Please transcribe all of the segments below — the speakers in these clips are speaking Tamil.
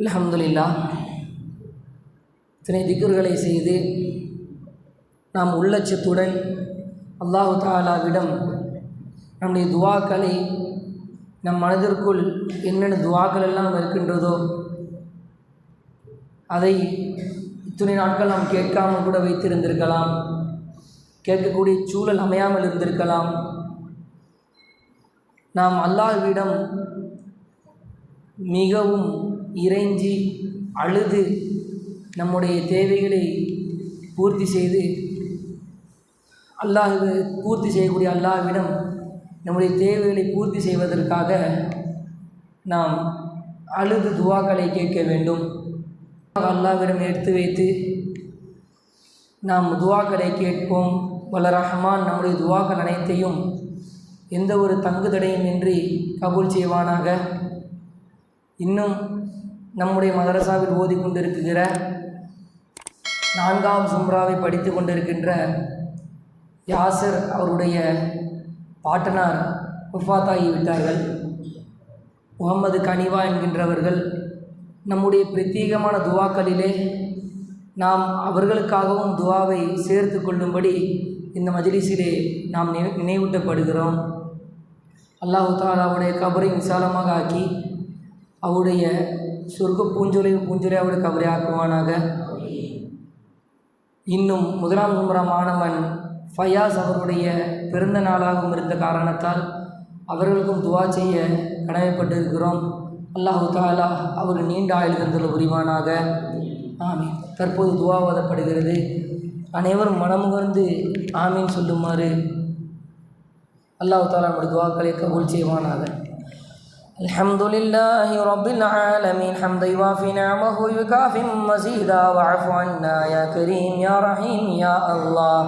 அலமதுல்லா இத்தனை திக்குர்களை செய்து நாம் உள்ளச்சத்துடன் அல்லாஹு தாலாவிடம் நம்முடைய துவாக்களை நம் மனதிற்குள் என்னென்ன துவாக்கள் எல்லாம் இருக்கின்றதோ அதை இத்தனை நாட்கள் நாம் கேட்காமல் கூட வைத்திருந்திருக்கலாம். கேட்கக்கூடிய சூழல் அமையாமல் இருந்திருக்கலாம். நாம் அல்லாஹ்விடம் மிகவும் இறைஞ்சி அழுது நம்முடைய தேவைகளை பூர்த்தி செய்து அல்லாஹ் பூர்த்தி செய்யக்கூடிய அல்லாஹ்விடம் நம்முடைய தேவைகளை பூர்த்தி செய்வதற்காக நாம் அழுது துவாக்களை கேட்க வேண்டும். அல்லாஹ்விடம் எடுத்து வைத்து நாம் துவாக்களை கேட்போம். வல்ல ரஹ்மான் நம்முடைய துவாக்கள் அனைத்தையும் எந்த ஒரு தங்கு தடையும் இன்றி கபூல் செய்வானாக. இன்னும் நம்முடைய மதரசாவில் ஓதிக்கொண்டிருக்கிற நான்காம் சும்ராவை படித்து கொண்டிருக்கின்ற யாசர் அவருடைய பாட்டனார் உஃபாத்தாகி விட்டார்கள். முகமது கனிவா என்கின்றவர்கள் நம்முடைய பிரத்யேகமான துவாக்களிலே நாம் அவர்களுக்காகவும் துவாவை சேர்த்து கொள்ளும்படி இந்த மஜிலிசிலே நாம் நினை நினைவூட்டப்படுகிறோம். அல்லாஹு தாலாவுடைய கபரை விசாலமாக ஆக்கி அவருடைய சொர்க்க பூஞ்சொலி பூஞ்சொலை அவருடைய இன்னும் முதலாம் குமரா ஃபயாஸ் அவருடைய பிறந்த நாளாகவும் இருந்த காரணத்தால் அவர்களுக்கும் துவா செய்ய கடமைப்பட்டிருக்கிறோம். அல்லாஹு தாலா அவர் நீண்ட ஆயுள் தந்துள்ள புரிவானாக ஆமீன். தற்போது துவா ஓதப்படுகிறது. அனைவரும் மனமுகர்ந்து ஆமீன் சொல்லுமாறு அல்லாஹு தாலா நம்முடைய துவாக்களை கபூல் செய்வானாக. الحمد لله رب العالمين. حمدا يوافي نعمه ويكافي مزيدا. واعف عنا يا كريم يا رحيم يا الله.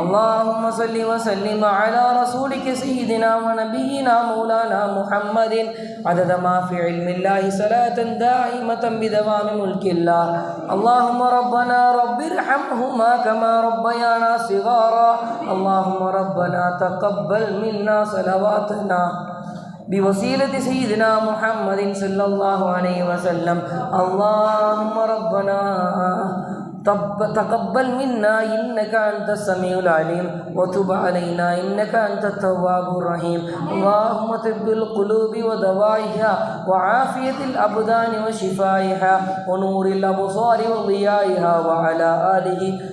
اللهم صل وسلم على رسولك سيدنا ونبينا مولانا محمد. عدد ما في علم الله صلاة دائمة بدوام ملك الله. اللهم ربنا رب ارحمهما كما ربيانا صغارا. اللهم ربنا تقبل منا صلواتنا. بوسيلة سيدنا محمد صلى الله عليه وسلم. اللهم ربنا تقبل منا إنك أنت السميع العليم. وتب علينا إنك أنت التواب الرحيم. اللهم طب القلوب ودوائها وعافية الأبدان وشفائها ونور الأبصار وضيائها وعلى آله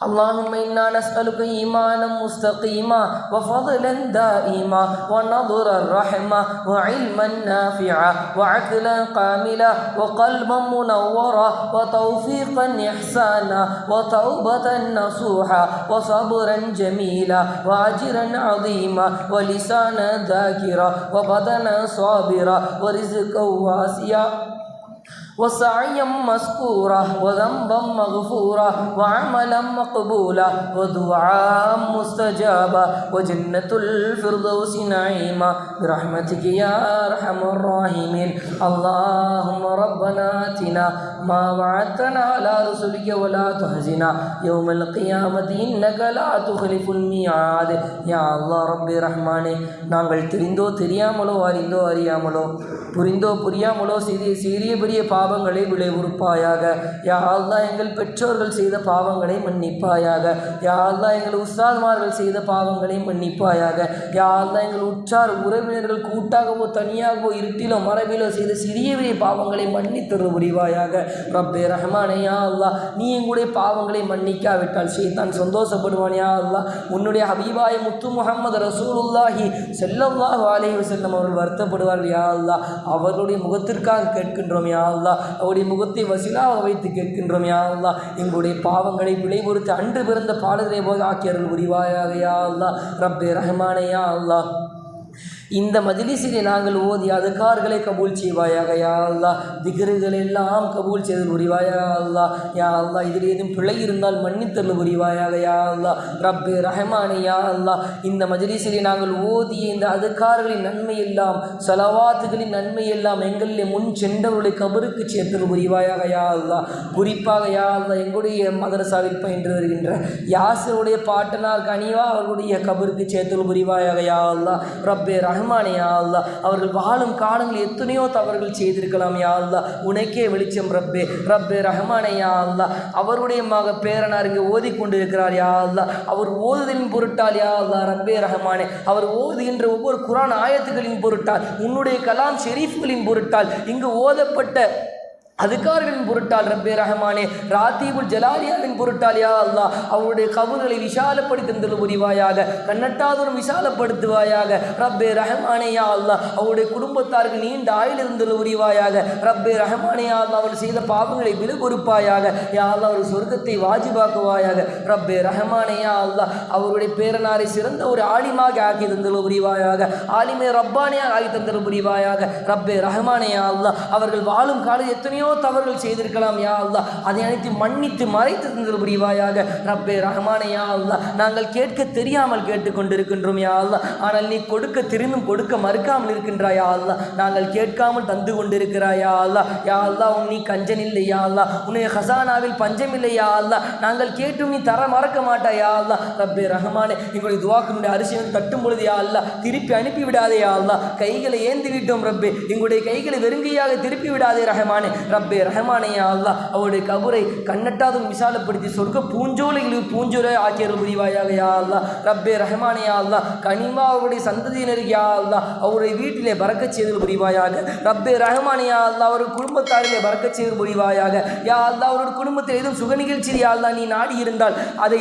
اللهم إنا نسألك إيمانا مستقيما وفضلا دائما ونظرا رحمة وعلما نافعا وعقلا كاملا وقلبا منورا وتوفيقا إحسانا وتوبة نصوحا وصبرا جميلا وأجرا عظيما ولسانا ذاكرا وبدنا صابرا ورزقا واسعا وسعيا مذكورا وذنبا مغفورا وعملا مقبولا ودعاء مستجابا وجنة الفردوس نعيما برحمتك يا أرحم الراحمين اللهم ربنا آتنا ما وعدتنا على رسلك ولا تهزنا يوم القيامة إنك لا تخلف الميعاد يا الله ربي رحمانே நாங்கள் தெரிந்தோ தெரியாமலோ அறிந்தோ அறியாமலோ புரிந்தோ புரியாமலோ சிறிய சிறிய பெரிய பாவங்களை விளைவுறுப்பாயாக. யா அல்லா எங்கள் பெற்றோர்கள் செய்த பாவங்களை மன்னிப்பாயாக. யா அல்லா எங்கள் உஸ்தாத்மார்கள் செய்த பாவங்களை மன்னிப்பாயாக. யா அல்லா எங்கள் உற்றார் உறவினர்கள் கூட்டாகவோ தனியாகவோ இருட்டிலோ மரபிலோ செய்த சிறிய பெரிய பாவங்களை மன்னித்தரு முடிவாயாக ரப்பே ரஹ்மானே யா அல்லா நீ எங்களுடைய பாவங்களை மன்னிக்காவிட்டால் ஷேத்தான் சந்தோஷப்படுவான் யா அல்லா உன்னுடைய ஹபீபாய முத்து முகமது ரசூலுல்லாஹி செல்லல்லாஹு வாலேஹி செல்லம் அவர்கள் வருத்தப்படுவார்கள் யா அல்லா அவர்களுடைய முகத்திற்காக கேட்கின்றோம் யா அல்லா அவருடைய முகத்தை வசிலாக வைத்து கேட்கின்றோம் யா அல்லா எங்களுடைய பாவங்களை விளைபொறுத்து அன்று பிறந்த பாடல்களை போது ஆக்கியர்கள் புரிவாயாக யா அல்லா ரப்பே ரஹ்மானே யா அல்லா இந்த மஜ்லிஸிலே நாங்கள் ஓதி அதுக்கார்களை கபூல் செய்வாயாக யா அல்லா திகர்கள் எல்லாம் கபூல் செய்தல் புரிவாயா அல்லா யா அல்லா இதில் ஏதும் பிழை இருந்தால் மன்னித்தல் உரிவாயாக யா அல்லா ரப்பே ரஹமானே யா அல்லா இந்த மஜிலிசிலே நாங்கள் ஓதிய இந்த அதுக்கார்களின் நன்மை எல்லாம் சலவாத்துகளின் நன்மை எல்லாம் எங்களிலே முன் சென்றவருடைய கபருக்கு சேர்த்தல் உரிவாயாக யா அல்லா குறிப்பாக யா அல்லா எங்களுடைய மதரசாவில் பயின்று வருகின்ற யாசருடைய பாட்டனார் கனிவா அவர்களுடைய கபருக்கு சேர்த்தல் புரிவாயாக யா அல்லா ரப்பே ரஹ்மானே யா அல்லா அவர்கள் வாழும் காலங்கள் எத்தனையோ தவறுகள் செய்திருக்கலாம் யா அல்லா உனக்கே வெளிச்சம் ரப்பே. ரப்பே ரஹ்மானே யா அல்லா அவருடைய மக பேரனார் இங்கே ஓதிக்கொண்டிருக்கிறார் யா அல்லா அவர் ஓதுதலின் பொருட்டால் யா அல்லா ரப்பே ரஹ்மானே. அவர் ஓதுகின்ற ஒவ்வொரு குரான் ஆயத்துகளின் பொருட்டால் உன்னுடைய கலாம் ஷெரீஃப்களின் பொருட்டால் இங்கு ஓதப்பட்ட அதுக்காரர்களின் பொருட்டால் ரப்பே ரஹமானே ராத்தீபுல் ஜலாலியாவின் பொருட்டால் யா அல்லா அவருடைய கவுர்களை விசாலப்படுத்தி தந்தல் புரிவாயாக கண்ணட்டாதூரம் விசாலப்படுத்துவாயாக ரப்பே ரஹமானே யா அல்லா அவருடைய குடும்பத்தாருக்கு நீண்ட ஆயுள் இருந்தல் புரிவாயாக ரப்பே ரஹமானே யா அல்லா அவர் செய்த பாவங்களை விழு கொடுப்பாயாக யா அல்லா அவர் சொர்க்கத்தை வாஜிபாக்குவாயாக ரப்பே ரஹமானே யா அல்லா அவருடைய பேரனாரை சிறந்த ஒரு ஆலிமாக ஆக்கி தந்தல் புரிவாயாக ஆலிமே ரப்பானே ஆகி தந்தல் புரிவாயாக ரப்பே ரஹமானே யா அல்லா அவர்கள் வாழும் காலம் எத்தனையோ தவறுகள் செய்திருக்கலாம் யா அல்லா அதை அனைத்து மன்னித்து மறைத்து தந்தது புரிவாயாக. ரப்பே ரஹமானே யா அல்லா நாங்கள் கேட்க தெரியாமல் கேட்டுக்கொண்டிருக்கின்றோம் யா அல்லா ஆனால் நீ கொடுக்க தெரிந்தும் கொடுக்க மறுக்காமல் இருக்கின்றாயா அல்லா நாங்கள் கேட்காமல் தந்து கொண்டிருக்கிறாயா அல்லா யா அல்லா உன் நீ கஞ்சன் இல்லை யா அல்லா உன்னுடைய ஹசானாவில் பஞ்சம் இல்லை யா அல்லா நாங்கள் கேட்டும் நீ தர மறக்க மாட்டாயா அல்லா ரப்பே ரஹமானே எங்களுடைய துவாக்கினுடைய அரிசி வந்து தட்டும் பொழுது யா அல்லா திருப்பி அனுப்பி விடாதே யா அல்லா கைகளை ஏந்தி விட்டோம் ரப்பே. எங்களுடைய கைகளை வெறுங்கையாக திருப்பி விடாதே ரஹமானே. ரப்பே ரஹமானையா அல்லா அவருடைய கபரை கண்ணட்டாதும் விசாலப்படுத்தி சொர்க்க பூஞ்சோலைகளில் பூஞ்சோலை ஆக்கியர்கள் புரிவாயாக யா அல்லா ரப்பே ரஹமானையா அல்லா கனிமா அவருடைய சந்ததியினருக்கு யா அல்லா அவருடைய வீட்டிலே பறக்க செய்தல் புரிவாயாக. ரப்பே ரஹமானியா அல்லா அவருடைய குடும்பத்தாரிலே பறக்க செய்தல் புரிவாயாக. யா அல்லா அவருடைய குடும்பத்தில் எதுவும் சுக நிகழ்ச்சி யா அல்லா நீ நாடி இருந்தால் அதை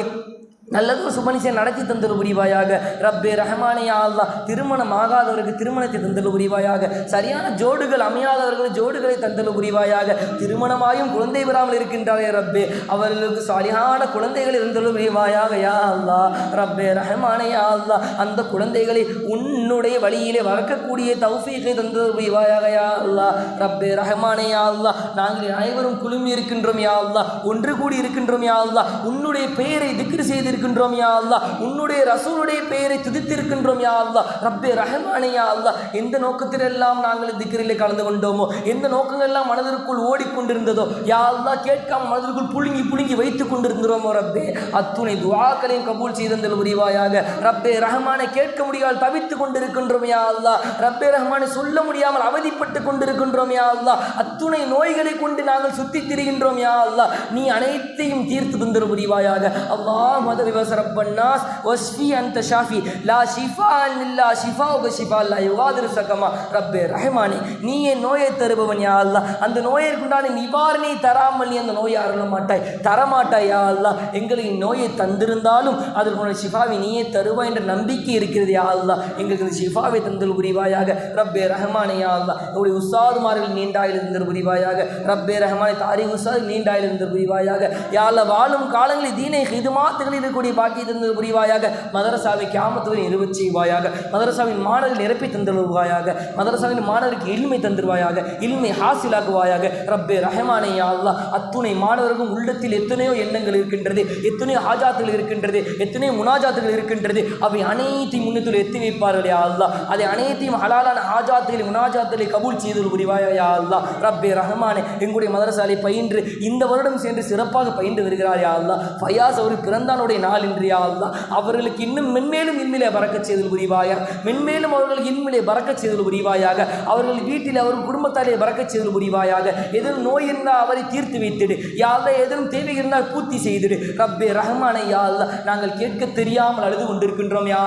நல்லதும் சுபனிசை நடத்தி தந்தல் புரிவாயாக. ரப்பே ரஹமானியா அல்லா திருமணம் ஆகாதவருக்கு திருமணத்தை தந்தல் புரிவாயாக. சரியான ஜோடுகள் அமையாதவர்கள் ஜோடுகளை தந்தல் புரிவாயாக. திருமணமாயும் குழந்தை பெறாமல் இருக்கின்றாரே ரப்பே அவர்களுக்கு சரியான குழந்தைகள் இருந்தல் புரிவாயாக யா அல்லா. ரப்பே ரஹமானியா அல்லா அந்த குழந்தைகளை உன்னுடைய வழியிலே வளர்க்கக்கூடிய தௌஃபீகை தந்தல் புரிவாயாக யா அல்லா. ரப்பே ரஹமானியா அல்லா நாங்கள் அனைவரும் குழுமி இருக்கின்றோம் யா அல்லா ஒன்று கூடி இருக்கின்றோம் யா அல்லா. உன்னுடைய பெயரை திக்ரு செய்திருக்கின்றோம் யா அல்லா உன்னுடைய ரசூலுடைய பெயரை துதித்திருக்கின்றோம் யா அல்லா ரப்பே ரஹமானே யா அல்லா எந்த நோக்கத்திலெல்லாம் நாங்கள் திக்ரிலே கலந்து கொண்டோமோ எந்த நோக்கங்கள் எல்லாம் மனதிற்குள் ஓடிக்கொண்டிருந்ததோ யா அல்லா கேட்காம மனதிற்குள் புழுங்கி புழுங்கி வைத்துக் கொண்டிருந்தோமோ ரப்பே. அத்துணை துவாக்களையும் கபூல் செய்தந்தல் உரிவாயாக ரப்பே ரஹமானை கேட்க முடியாமல் தவித்துக் கொண்டிருக்கின்றோம் யா அல்லா ரப்பே ரஹமானை சொல்ல முடியாமல் அவதிப்பட்டு கொண்டிருக்கின்றோம் யா அல்லா அத்துணை நோய்களை கொண்டு நாங்கள் சுத்தி திரிகின்றோம் யா அல்லா நீ அனைத்தையும் தீர்த்து தந்தல் புரிவாயாக. அல்லா மத விவசரப்பன்னாஸ் வஸ்ஃபி அந்த ஷாஃபி லா ஷிஃபா இல்லா ஷிஃபா உக ஷிஃபா அல்லா யுகாதிரு சகமா ரப்பே ரஹமானே நீ என் நோயை தருபவன் யா அல்லா அந்த நோயிற்குண்டான நிவாரணை தராமல் நீ அந்த நோயை அருள மாட்டாய் தரமாட்டாய் யா அல்லா எங்களுக்கு நோயை தந்திருந்தாலும் அதற்குள்ள ஷிஃபாவை நீயே தருவாய் என்ற நம்பிக்கை இருக்கிறது யா அல்லா எங்களுக்கு இந்த ஷிஃபாவை தந்தல் புரிவாயாக ரப்பே ரஹமானே யா அல்லா உடைய உஸ்தாதுமார்கள் நீண்டாயில் இருந்தல் புரிவாயாக ரப்பே ரஹமானே தாரி உஸ்தாது நீண்டாயில் இருந்தல் புரிவாயாக யா அல்லா வாழும் காலங்களில் தீனை ஹிதுமாத்துகளில் இருக்கக்கூடிய பாக்கி தந்து புரிவாயாக. மதரசாவை கியாமத்துவரை நிறுவச் செய்வாயாக. மதரசாவின் மாணவர்கள் நிரப்பி தந்துருவாயாக. மதரசாவின் மாணவருக்கு எளிமை தந்துருவாயாக. எளிமை ஹாசிலாக்குவாயாக. ரப்பே ரஹமானே அல்லா அத்துணை மாணவர்களும் உள்ளத்தில் எத்தனையோ எண்ணங்கள் இருக்கின்றது. எத்தனையோ ஆஜாத்துகள் இருக்கின்றது. எத்தனையோ முனாஜாத்துகள் இருக்கின்றது. அவை அனைத்தையும் முன்னத்தில் எத்தி வைப்பார்கள் யா அல்லா அதை அனைத்தையும் ஹலாலான ஆஜாத்துகளை முனாஜாத்துகளை கபூல் செய்து புரிவாயா யா அல்லா ரப்பே ரஹமானே எங்களுடைய மதரசாலை பயின்று இந்த வருடம் சென்று சிறப்பாக பயின்று வருகிறார் யா அல்லா ஃபயாஸ் அவர் பிறந்தானுடைய நாள் இன்று அல்லா அவர்களுக்கு இன்னும் மென்மேலும் இன்மிலே பறக்க செய்தல் புரிவாயா? மென்மேலும் அவர்களுக்கு இன்மிலே பறக்க செய்தல் புரிவாயாக? அவர்கள் வீட்டில் அவர்கள் குடும்பத்தாலே பறக்க செய்தல் புரிவாயாக? எதிலும் நோய் இருந்தால் அவரை தீர்த்து வைத்திடு. யா அல்லா எதிலும் தேவை இருந்தால் பூர்த்தி செய்திடு. ரப்பே ரஹ்மானே யா நாங்கள் கேட்க தெரியாமல் அழுது கொண்டிருக்கின்றோம் யா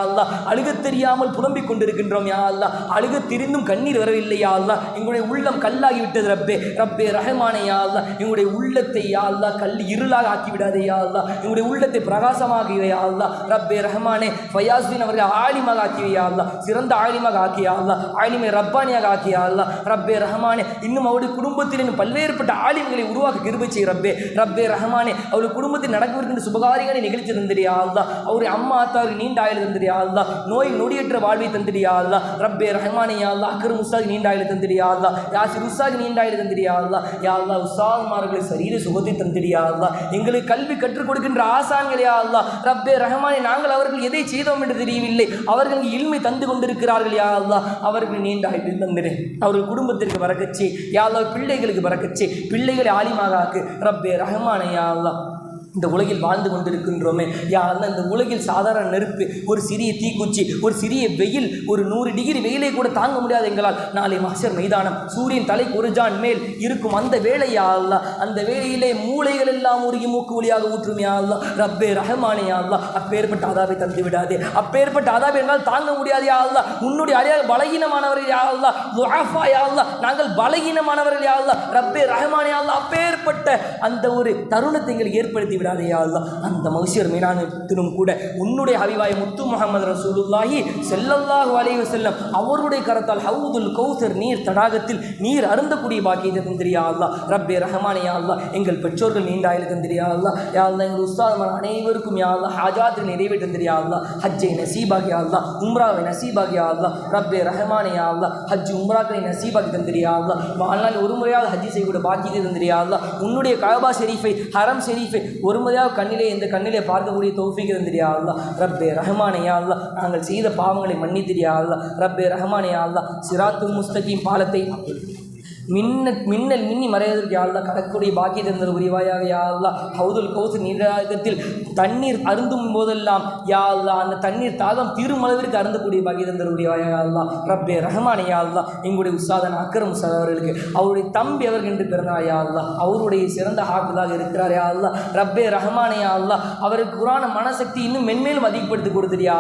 அழுக தெரியாமல் புலம்பிக் கொண்டிருக்கின்றோம் யா அழுக தெரிந்தும் கண்ணீர் வரவில்லை யா எங்களுடைய உள்ளம் கல்லாகி விட்டது ரப்பே. ரப்பே ரஹ்மானே யா எங்களுடைய உள்ளத்தை யா கல் இருளாக ஆக்கி விடாதே யா எங்களுடைய உள்ளத்தை பிரகாசமாக உற்சாகமாகியா அல்லா ரப்பே ரஹ்மானே ஃபயாஸ்தீன் அவர்கள் ஆலிமாக ஆக்கியா அல்லா சிறந்த ஆலிமாக ஆக்கியா அல்லா ஆலிமை ரப்பானியாக ஆக்கியா அல்லா ரப்பே ரஹ்மானே இன்னும் அவருடைய குடும்பத்தில் பல்வேறுபட்ட ஆலிம்களை உருவாக்க கிருபை செய் ரப்பே ரப்பே ரஹ்மானே அவருடைய குடும்பத்தில் நடக்கவிருக்கின்ற சுபகாரிகளை நிகழ்ச்சி தந்திரியா அல்லா அவருடைய அம்மா அத்தாவுக்கு நீண்ட ஆயுள் தந்திரியா அல்லா நோய் நொடியற்ற வாழ்வை தந்திரியா அல்லா ரப்பே ரஹ்மானே யா அல்லா அக்கர் முஸ்தாக் நீண்ட ஆயுள் தந்திரியா அல்லா யாசிர் உஸ்தாக் நீண்ட ஆயுள் தந்திரியா அல்லா யா அல்லா உஸ்தாகுமார்களை சரீர சுகத்தை தந்திரியா அல்லா எங்களுக்கு கல்வி கற்றுக் கொடுக்கின்ற ஆசான்களையா யா அல்லா ரப்பே ரஹ்மானே நாங்கள் அவர்கள் எதை செய்தோம் என்று தெரியவில்லை. அவர்களுக்கு இல்மை தந்து கொண்டிருக்கிறார்கள் யா அல்லா அவர்கள் நீண்ட ஆயுள் தந்திரு அவர்கள் குடும்பத்திற்கு வரக்கச்சி. யா அல்லா பிள்ளைகளுக்கு வரக்கச்சி. பிள்ளைகளை ஆலிமாக ஆக்கு. ரப்பே ரஹ்மானே யா அல்லா இந்த உலகில் வாழ்ந்து கொண்டிருக்கின்றோமே. யா இந்த உலகில் சாதாரண நெருப்பு ஒரு சிறிய தீக்குச்சி ஒரு சிறிய வெயில் ஒரு நூறு டிகிரி வெயிலை கூட தாங்க முடியாது எங்களால். நாளை மாஸ்டர் மைதானம் சூரியன் தலைக்கு ஒரு ஜான் மேல் இருக்கும் அந்த வேளையா அல்லா அந்த வேலையிலே மூளைகள் எல்லாம் உருகி மூக்கு வழியாக ஊற்றுமையா அல்லா. ரப்பே ரஹமானே யா அல்லா அப்பேற்பட்ட அதாவை தந்து விடாதே. அப்பேற்பட்ட அதாவை என்றால் தாங்க முடியாது யா அல்லா. உன்னுடைய அடையாள பலகீனமானவர்கள் யா அல்லா துஆஃபா யா அல்லா. நாங்கள் பலகீனமானவர்கள் யா அல்லா. ரப்பே ரஹமானே அல்லா அப்பேற்பட்ட அந்த ஒரு தருணத்தை எங்களுக்கு ஏற்படுத்தி விடாதையா அல்லா அந்த மனுஷர் மீனானத்திலும் கூட உன்னுடைய ஹபிவாய் முத்து முகமது ரசூலுல்லாஹி செல்லல்லாஹு அலைவு செல்லம் அவருடைய கரத்தால் ஹவுதுல் கௌசர் நீர் தடாகத்தில் நீர் அருந்தக்கூடிய பாக்கியத்தை தந்திரியா அல்லா ரப்பே ரஹமானே யா அல்லா எங்கள் பெற்றோர்கள் நீண்டாயில் தந்திரியா அல்லா யா அல்லா எங்கள் உஸ்தாதமான அனைவருக்கும் யா அல்லா ஹாஜாத்தில் நிறைவேற்றி தந்திரியா அல்லா ஹஜ்ஜை நசீபாகியா அல்லா உம்ராவை நசீபாகியா அல்லா ரப்பே ரஹமானே யா அல்லா ஹஜ் உம்ராக்களை நசீபாகி தந்திரியா அல்லா வாழ்நாள் ஒரு முறையாவது ஹஜ்ஜி செய்யக்கூடிய பாக்கியத்தை தந்திரியா அல்லா உன்னுடைய காபா ஷெரீஃபை ஹரம் ஷெரீஃபை ஒருமுறையாக கண்ணிலே இந்த கண்ணிலே பார்க்கக்கூடிய தௌஃபீக்கு தந்திரியா அல்லா ரப்பே ரஹமானையா அல்லா நாங்கள் செய்த பாவங்களை மன்னித்திரியா அல்லா ரப்பே ரஹமானையா அல்லா சிராத்து முஸ்தகீம் பாலத்தை மின்ன மின்னல் மின்னி மறைவதற்கு யாழ்லா அல்லாஹ் கடக்கூடிய பாக்கிய உரிவாயாக யாழ்லா அல்லாஹ் ஹவுதுல் கௌசு நீராகத்தில் தண்ணீர் அருந்தும் போதெல்லாம் யாழ்லா அந்த தண்ணீர் தாகம் திருமளவிற்கு அருந்தக்கூடிய பாக்கிய தந்தல் உரிவாயாக யாழ்லா ரப்பே ரஹ்மான் யாழ்லா எங்களுடைய உஸ்தாதன் அக்கரம் உஸ்தாத் அவர்களுக்கு அவருடைய தம்பி அவர்கள் என்று பிறந்தார் யாழ்லா அவருடைய சிறந்த ஹாக்குதாக இருக்கிறார் யாழ்லா ரப்பே ரஹமானே யா அவருக்கு குரான மனசக்தி இன்னும் மென்மேலும் அதிகப்படுத்தி கொடுத்துரு யா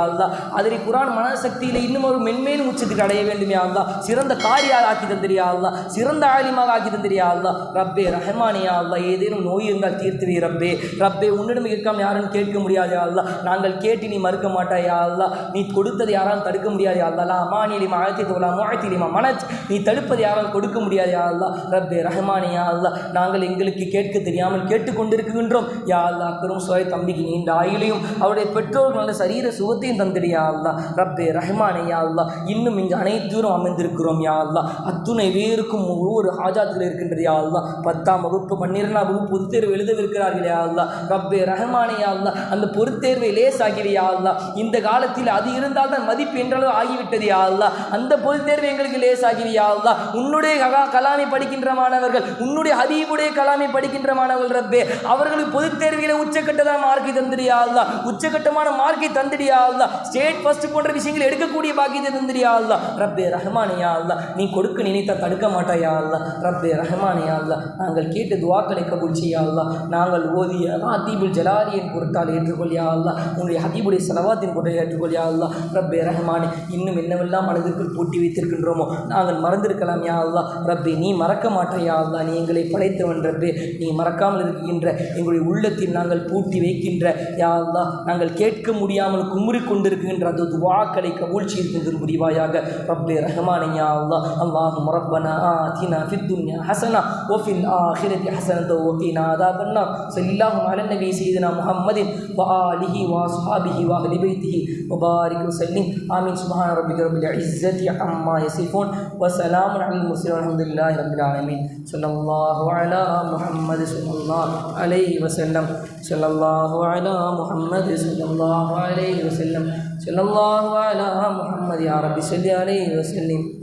அதில் குரான் மனசக்தியில் இன்னும் ஒரு மென்மேலும் உச்சத்துக்கு அடைய வேண்டும் யா சிறந்த காரியாக ஆக்கி தந்திரியா அல்லாஹ் சிறந்த ஆலிமாக ஆக்கி தந்திரியா ரப்பே ரஹமானியா அல்லாஹ் ஏதேனும் நோய் இருந்தால் தீர்த்துவி ரப்பே ரப்பே உன்னிடம் இருக்காம யாரும் கேட்க முடியாது யா நாங்கள் கேட்டு நீ மறுக்க மாட்டாயா அல்லாஹ் நீ கொடுத்தது யாராலும் தடுக்க முடியாது யா அல்லாஹ் லா தோலா முழத்திலிமா மனச் நீ தடுப்பது யாராலும் கொடுக்க முடியாது யா ரப்பே ரஹமானியா அல்லாஹ் நாங்கள் எங்களுக்கு கேட்க தெரியாமல் கேட்டுக்கொண்டிருக்கின்றோம் யா அல்லாஹ் அக்கரும் சோய தம்பிக்கு நீண்ட ஆயிலையும் அவருடைய பெற்றோர் நல்ல சரீர சுகத்தையும் தந்திரியா அல்லாஹ் ரப்பே ரஹ்மானே யா இன்னும் இங்கு அனைத்தூரும் அமைந்திருக்கிறோம் யா அல்லாஹ் அத்துணை வேருக்கும் ஒவ்வொரு ஹாஜாத்தில் இருக்கின்றது யா அல்லா பத்தாம் வகுப்பு பன்னிரெண்டாம் வகுப்பு பொதுத்தேர்வு எழுதவிருக்கிறார்கள் யா அல்லா ரப்பே ரஹ்மானே யா அந்த பொறுத்தேர்வை லேஸ் யா அல்லா இந்த காலத்தில் அது இருந்தால் தான் மதிப்பு என்றளவு ஆகிவிட்டது யா அல்லா அந்த பொதுத்தேர்வு எங்களுக்கு லேஸ் யா அல்லா உன்னுடைய கலா கலாமை படிக்கின்ற மாணவர்கள் உன்னுடைய ஹபீபுடைய கலாமை படிக்கின்ற மாணவர்கள் ரப்பே அவர்களுக்கு பொதுத் தேர்வில மார்க்கை தந்திரியா அல்லா உச்சக்கட்டமான மார்க்கை தந்திரியா அல்லா ஸ்டேட் ஃபர்ஸ்ட் போன்ற விஷயங்களை எடுக்கக்கூடிய பாக்கியத்தை தந்திரியா அல்லா ரப்பே ரஹ்மானியா அல்லா நீ கொடுக்க நினைத்தா தடுக்க மாட்டாயா அல்லா ரப்பே ரஹ்மானியா அல்லா நாங்கள் கேட்டு துவாக்களை கபூல் செய்யா அல்லா நாங்கள் ஓதிய ஹதீபுல் ஜலாலியின் பொருட்டால் ஏற்றுக்கொள்ளியா அல்லா உன்னுடைய ஹதீபுடைய செலவாத்தின் பொருட்டை ஏற்றுக்கொள்ளியா அல்லா ரப்பே ரஹ்மானி இன்னும் என்னவெல்லாம் மனதிற்குள் பூட்டி வைத்திருக்கின்றோமோ நாங்கள் மறந்திருக்கலாம் யா அல்லா ரப்பே நீ மறக்க மாட்டாயா அல்லா நீ எங்களை படைத்தவன் ரப்பே நீ மறக்காமல் இருக்கின்ற எங்களுடைய உள்ளத்தில் நாங்கள் பூட்டி வைக்கின்ற யா அல்லா நாங்கள் கேட்க முடியாமல் குமுறி கொண்டிருக்கின்ற அந்த துவாக்களை கபூல் முடிவாயாக ரப்பே ரஹ்மான் யா அல்லாஹ் آتنا في الدنيا حسنة وفي الآخرة حسنة وقنا عذاب النار. صلى الله على النبي سيدنا محمد وآله وأصحابه وأهل بيته وبارك وسلم. آمين. سبحان ربك رب العزة عما يصفون وسلام على المرسلين والحمد لله رب العالمين. صلى الله على محمد صلى الله عليه وسلم. صلى الله على محمد صلى الله عليه وسلم. صلى الله على محمد يا رب. صل عليه وسلم.